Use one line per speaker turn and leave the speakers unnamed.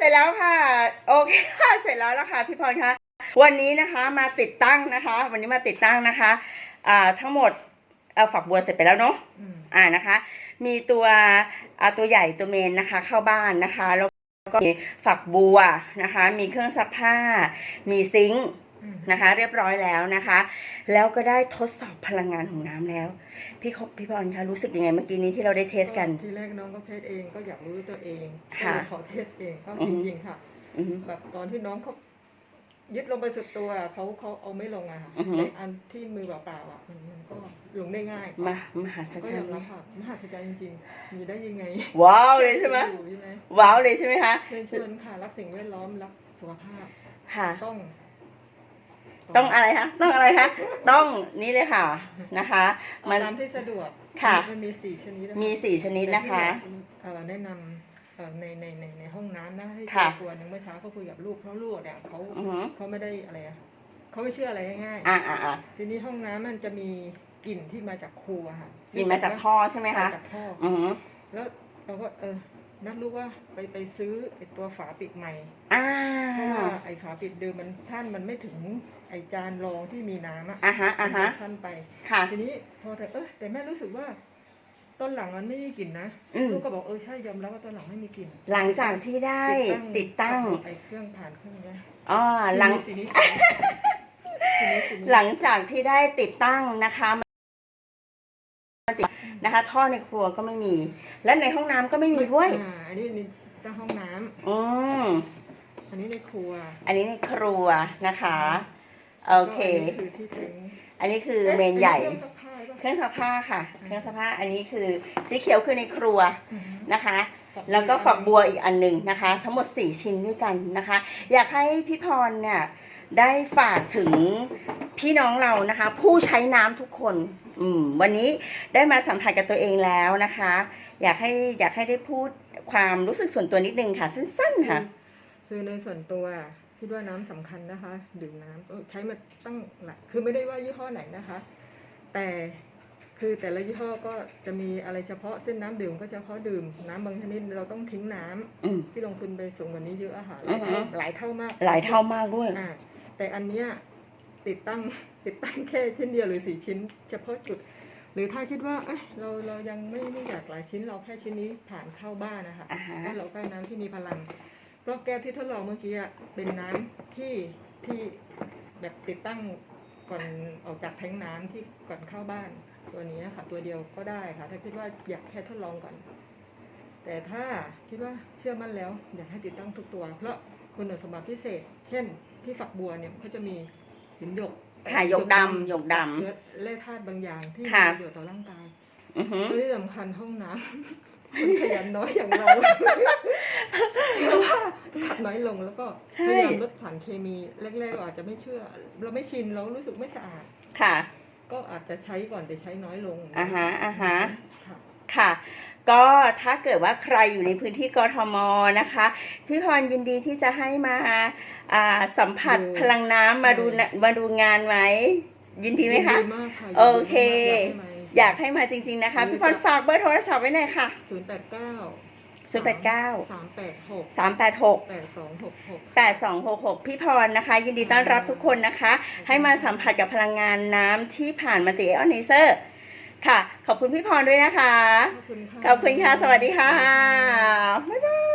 เสร็จแล้วค่ะ โอเคค่ะเสร็จแล้วแล้วค่ะพี่พรคะวันนี้นะคะมาติดตั้งนะคะ วันนี้มาติดตั้งนะคะอ่าทั้งหมดเอาฝักบัวเสร็จไปแล้วเนาะ
อืม
อ่านะคะ มีตัวอ่าตัวใหญ่ตัวเมนนะคะ เข้าบ้านนะคะแล้วก็มีฝักบัวนะคะ มีเครื่องซักผ้า มีซิงค์
อืม
นะคะ เรียบร้อยแล้วนะคะ แล้วก็ได้ทดสอบพลังงานของน้ำแล้ว พี่คพี่พรคะรู้สึกยังไงเมื่อกี้นี้ที่เราได้เทสกัน
ทีแรกน้องก็เทสเองก็อยากรู้ตัวเอง
ค่ะ
ก็เลยขอเทสเองก็
อือ
จ
ฮึ
ริงๆค่ะ
อือฮึ
แบบตอนที่น้องเขายึดลงไปสุดตัวเขาเขาเอาไม่ลงอะค่ะ
อือฮึ
แต่อันที่มือเปล่าๆอะมันมันก็ลงได้ง่าย
มามหาศา
ก็
จ
ย
ร
อ
ร
ม
ย์
รับค่ะมหัศจรรย์จริงๆ มีได้ยังไง
ว้าวเลยใช่ไหม
อยู่ใช่ไหม
ว้าวเลยใช่ไหมคะ
เชิญชวนค่ะ รักสิ่งแวดล้อมรักสุขภาพ
ค่ะ
ต้อง
ต้องอะไรคะต้องอะไรคะต้องนี่เลยค่ะนะคะ
เอา
มัน
ตามที่สะดวก
ค่ะ
มันมีสี่ชนิดน
มีสี่ชนิดนะคะ
แต่ที่อยากเอ่อแนะนำเอ่อในในในในห้องน้ำนะให้
ค่ะ
ตัวหนึ่งเมื่อเช้าก็คุยกับลูกเพราะลูกเนี่ยเขา
อือหือ
เขาไม่ได้อะไรอะเขาไม่เชื่ออะไรง่าย
อ่าอ่าอ่า
ๆทีนี้ห้องน้ำมันจะมีกลิ่นที่มาจากครัวค่ะ
กินมาจากท่อใช่ไหมคะ
จากท่อ
อือหือ
แล้วเราก็เออ นัดลูกว่าไปไปซื้อไอ้ตัวฝาปิดใหม่
อ่า
เพราะว่าไอ้ฝาปิดเดิมมันท่านมันไม่ถึงไอ้จานรองที่มีน้ำอะ
อ่าฮะอ่าฮะ
สั้นไป
ค่ะ
ทีนี้พอแต่เออแต่แม่รู้สึกว่าต้นหลังมันไม่มีกลิ่นนะ
อืม
ลูกก็บอกเออใช่ยอมรับว่าต้นหลังไม่มีกลิ่น
หลังจากที่ได้ติดตั้ง
ไอ้เครื่องผ่านเครื่องเนี้ย
อ๋อหลัง
สีนี้สีนี้สีนี้สีนี้
หลังจากที่ได้ติดตั้งนะคะมั นติดนะคะ ท่อในครัวก็ไม่มี และในห้องน้ำก็ไม่มีด้วย
อ่าอันนี้ในตั้งห้องน้ำ
อืม
อันนี้ในครัว
อันนี้ในครัวนะคะ โอเค
ก็อันนี้คือที่ถึง
อันนี้คือเมนใหญ่
อ๊ะอันนี้
เครื่องซักผ้าค่ะ เครื่องซักผ้าอันนี้คือสีเขียวคือในครัว
เครื่องซักผ้า
นะคะ
อือฮึ
แล้วก็ฝักบัวอีกอันหนึ่งนะคะ ทั้งหมด 4 ชิ้นด้วยกันนะคะ อยากให้พี่พรเนี่ย ได้ฝากถึงพี่น้องเรานะคะ ผู้ใช้น้ำทุกคน อืม วันนี้ได้มาสัมผัสกับตัวเองแล้วนะคะ อยากให้อยากให้ได้พูดความรู้สึกส่วนตัวนิดนึงค่ะ สั้นๆค่ะ
คือในส่วนตัวคิดว่าน้ำสำคัญนะคะ ดื่มน้ำเออใช้มาตั้งหลักคือไม่ได้ว่ายี่ห้อไหนนะคะ แต่คือแต่ละยี่ห้อก็จะมีอะไรเฉพาะเส้นน้ำดื่มก็เฉพาะดื่มน้ำบางชนิดเราต้องทิ้งน้ำ
อืม
ที่ลงทุนไปสูงกว่านี้เยอะอะค่ะห
อื
ลา
อยฮึ
เท่าหลายเท่ามาก
หลายเท่ามากด้วย
อ่า แต่อันเนี้ยติดตั้งติดตั้งแค่ชิ้นเดียวหรือสี่ชิ้น เฉพาะจุด หรือถ้าคิดว่าเอ้ยเราเรายังไม่ไม่อยากหลายชิ้นเราแค่ชิ้นนี้ผ่านเข้าบ้านนะคะ
อ่าฮะ
ก็เราได้น้ำที่มีพลังเพราะแก้วที่ทดลองเมื่อกี้อะเป็นน้ำที่ที่แบบติดตั้งก่อนออกจากแทงน้ำที่ก่อนเข้าบ้านตัวนี้ค่ะ ตัวเดียวก็ได้ค่ะ ถ้าคิดว่าอยากแค่ทดลองก่อน แต่ถ้าคิดว่าเชื่อมั่นแล้ว อยากให้ติดตั้งทุกตัว เพราะ คุณสมบัติพิเศษ เช่นที่ฝักบัวเนี่ยเขาจะมีหินหยก
ค่ะหยกดำหยกดำ
เนื้อแร่ธาตุบางอย่างที่มี
ค่ะ
ประโยชน์ต่อร่างกาย
อือหือ
และที่สำคัญห้องน้ำคนขยันน้อยอย่างเราเชื่อว่าขัดน้อยลงแล้วก็
ใช่
พยายามลดสารเคมีแรกๆเราอาจจะไม่เชื่อ เราไม่ชินเรารู้สึกไม่สะอาด
ค่ะ
ก็อาจจะใช้ก่อนแต่ใช้น้อยลง
อ่าฮะอ่าฮะ
ค่ะ
ค่ะ ก็ถ้าเกิดว่าใครอยู่ในพื้นที่กทมนะคะ พี่พรยินดีที่จะให้มาอ่าสัมผัส
ดู
พลังน้ำมาดูนะมาดูงานไหม ยินดีไหมคะ
ยินดีมากค่ะ
โอเค อยาก
ให้
ให้มาจริง ๆนะคะ
หรือ
พี่พร
จะ
ฝากเบอร์โทรศัพท์ไว้หน่อยค่ะ
ศูนย์แปดเก้า
089
สามแปดหก
386
แปดสองหกหก
8266 พี่พรนะคะ ยินดีต้อนรับทุกคนนะคะ ให้มาสัมผัสกับพลังงานน้ำที่ผ่านมาติเอออนเซอร์ ค่ะ ขอบคุณพี่พรด้วยนะคะ
ขอบคุณค่ะ
ขอบคุณค่ะสวัสดีค่ะ บ๊ายบาย